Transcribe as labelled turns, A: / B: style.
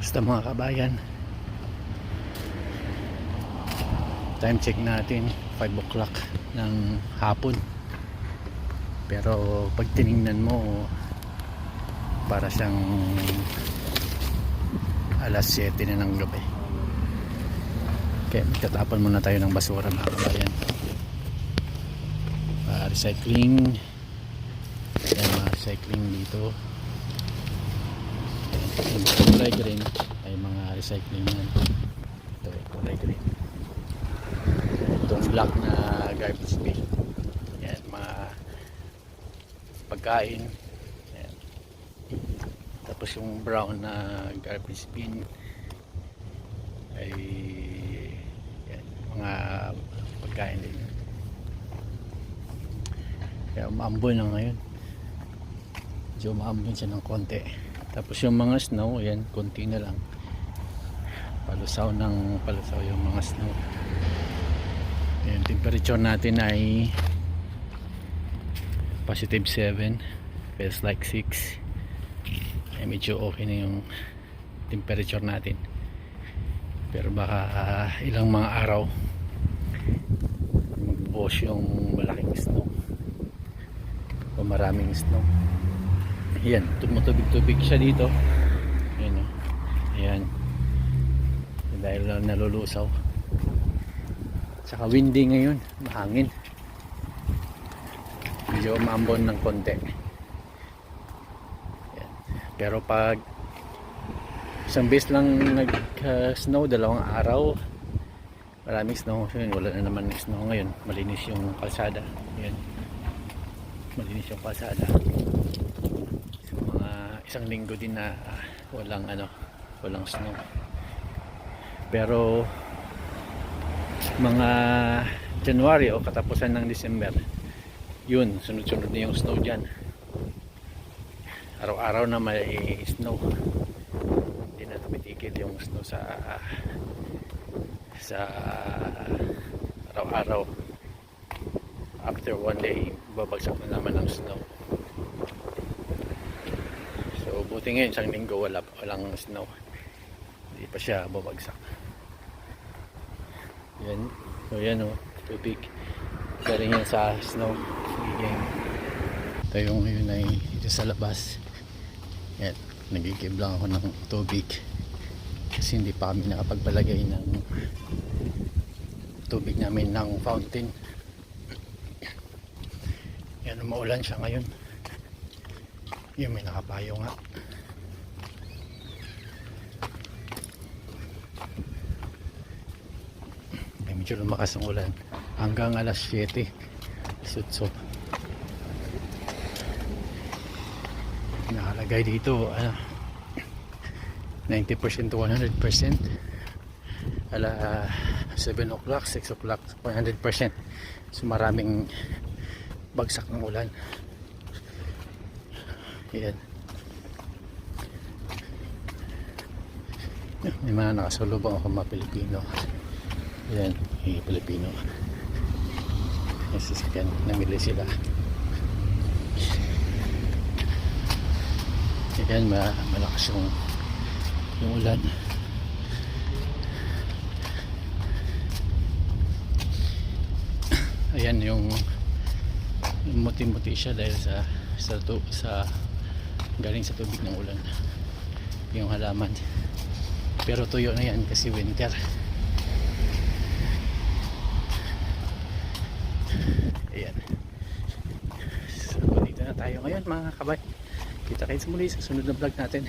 A: ito mga kabayan. Time check natin 5 o'clock ng hapon. Pero pag tiningnan mo para siyang alas 7 na ng gabi. Kaya magtatapon muna tayo ng basura mga kabayan. Uh, recycling. Ayan, mga recycling dito. Ayan, kulay green. Ay mga recycling yan. Ito kulay green. Itong black na garbage bin. Yan mga pagkain. Yan. tapos yung brown na garbage bin. Ay yan, mga pagkain din. Kaya umaambon na ngayon. Medyo umaambon siya ng konti tapos yung mga snow yan konti na lang. Palusaw ng palusaw yung mga snow. Yung temperature natin ay positive 7 feels like 6 ay medyo okay na yung temperature natin. Pero baka ah, ilang mga araw magbuhos yung malaking snow. O maraming snow yan tumutubig-tubig siya dito yan o ayan dahil nalulusaw Tsaka windy ngayon, mahangin. Medyo umambon ng konti. Yan. Pero pag isang beses lang nag-snow, dalawang araw, maraming snow. Yun, wala na naman snow ngayon. Malinis yung kalsada. Yan. Malinis yung kalsada. Isang linggo din na ah, walang ano, walang snow. Pero mga January o katapusan ng December yun, sunod-sunod na yung snow dyan. Araw-araw na may snow. Hindi na tumitigil yung snow sa sa araw-araw. After one day babagsak na naman ng snow so buti ngayon isang linggo wala, walang snow hindi pa siya babagsak yan. So yan o. Tubig. Galing yan sa snow. Nagiging. Tayo ngayon ay dito sa labas. Yan. Nagigib lang ako ng tubig. Kasi hindi pa kami nakapagpalagay ng tubig namin ng fountain. Yan. Maulan siya ngayon. Yung may nakapayo nga. ay medyo lumakas ang ulan. Hanggang alas 7 sutso nakalagay dito ano 90% to 100% ala 7 o'clock 6 o'clock 100% so maraming bagsak ng ulan yan may mga nakasulubong ako mga Pilipino yan, yung Pilipino. Yung sasakyan, namili sila. Yan, ma malakas yung, yung ulan. Ayan yung, muti-muti siya dahil sa sa, sa galing sa tubig ng ulan yung halaman pero tuyo na yan kasi winter Ayan. So, dito na tayo ngayon mga kabay. Kita kayo sa sunod na vlog natin.